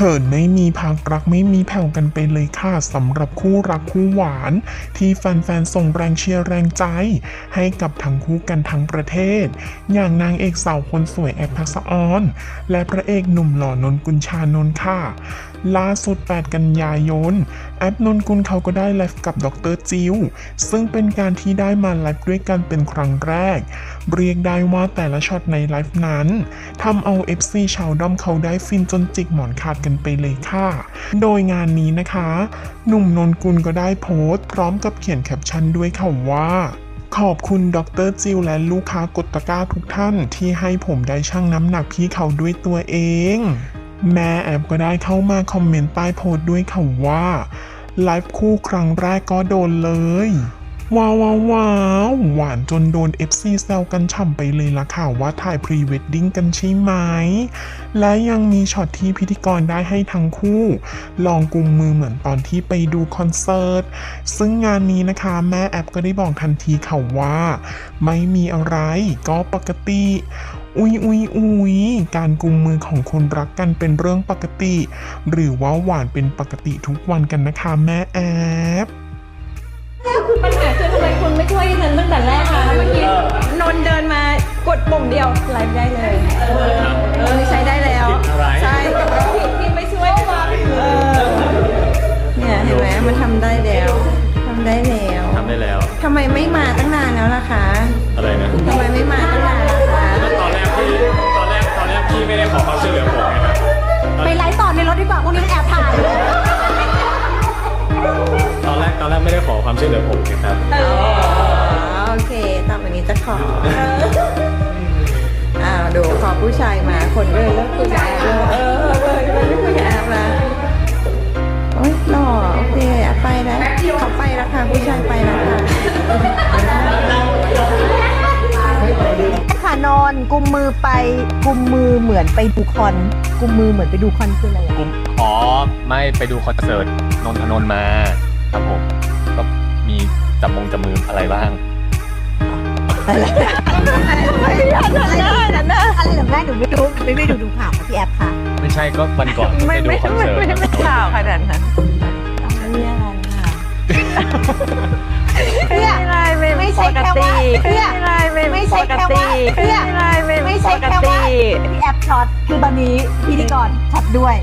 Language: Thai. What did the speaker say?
ขินไม่มีพักรักไม่มีแผ่วกันไปเลยค่ะสำหรับคู่รักคู่หวาน ที่แฟนๆส่งแรงเชียร์แรงใจ ให้กับทั้งคู่กันทั้งประเทศ อย่างนางเอกสาวคนสวยแอปพักษออน และพระเอกหนุ่มหล่อนนกุลชานนท์ค่ะล่าสุด 8 กันยายน แอปนนกุลเขาก็ได้ไลฟ์กับดรจิว ซึ่งเป็นการที่ได้มาไลฟ์ด้วยกันเป็นครั้งแรก เรียกได้ว่าแต่ละช็อตในไลฟ์นั้นทำเอา FC ชาวด้อมเขาได้ฟินจนจิกหมอนขาดกันไปเลยค่ะ โดยงานนี้นะคะ หนุ่มนนกุลก็ได้โพสต์พร้อมกับเขียนแคปชั่นด้วยค่ะว่าขอบคุณดรจิวและลูกค้ากดตะกร้าทุกท่านที่ให้ผมได้ชั่งน้ำหนักพี่เขาด้วยตัวเอง แม่แอปก็ได้เข้ามาคอมเมนต์ใต้โพสต์ด้วยค่ะว่าไลฟ์คู่ครั้งแรกก็โดนเลย ว้าวว้าวาหวานจนโดน FC แซวกันฉ่ำไปเลยละค่ะว่าถ่ายพรีเวดดิ้งกันใช่ไหม และยังมีช็อตที่พิธีกรได้ให้ทั้งคู่ ลองกุมมือเหมือนตอนที่ไปดูคอนเสิร์ต ซึ่งงานนี้นะคะแม่แอปก็ได้บอกทันทีค่ะว่า ไม่มีอะไรก็ปกติ อุ๊ยอุ๊ยอุ๊ยการกุมมือของคนรักกันเป็นเรื่องปกติ หรือว่าหวานเป็นปกติทุกวันกันนะคะแม่แอปปัญหาคือทำไมคุณไม่ช่วยฉันตั้งแต่แรกคะเมื่อกี้นนท์เดินมากดปุ่มเดียวไลฟ์ได้เลยเออใช้ได้แล้วอะไรใช่ผิดที่ไม่ช่วยเออเนี่ยเห็นไหมมันทำได้แล้วทำได้แล้วทำได้แล้วทำไมไม่มาตั้งนานแล้วล่ะคะอะไรนะ ความช่วยเหลือผมไงครับเออโอเคต่อไปนี้จะขออ้าวดูขอผู้ชายมา คนก็เลยเลิกคุยกับแอปเลยเออเลยเลยไม่คุยกับแอปละโอ๊ยหล่อโอเคอะไปแล้วเขาไปแล้วค่ะผู้ชายไปแล้วค่ะค่ะนอนกุมมือไปกุมมือเหมือนไปดูคอนกุมมือเหมือนไปดูคอนคืออะไรอะ กุมอ๋อไม่ไปดูคอนเสิร์ตนนทนนท์มาครับผมก็ มีจับมงจับมืออะไรบ้าง อะไรนั่นนะอะไรเหรอแม่หนูไม่รู้ไม่ไม่ดูดูข่าวค่ะพี่แอปค่ะไม่ใช่ก็วันก่อนไปดูคอนเสิร์ตไม่ไม่ข่าวขนาดนั้นไม่อะไรค่ะไม่ไรไม่ไม่ใช่แค่ว่าเพื่อไม่ไรไม่ไม่ใช่แค่ว่าเพื่อไม่ไรไม่ไม่ใช่แค่ว่าพี่แอปช็อตคือตอนนี้พิธีกรช็อตด้วย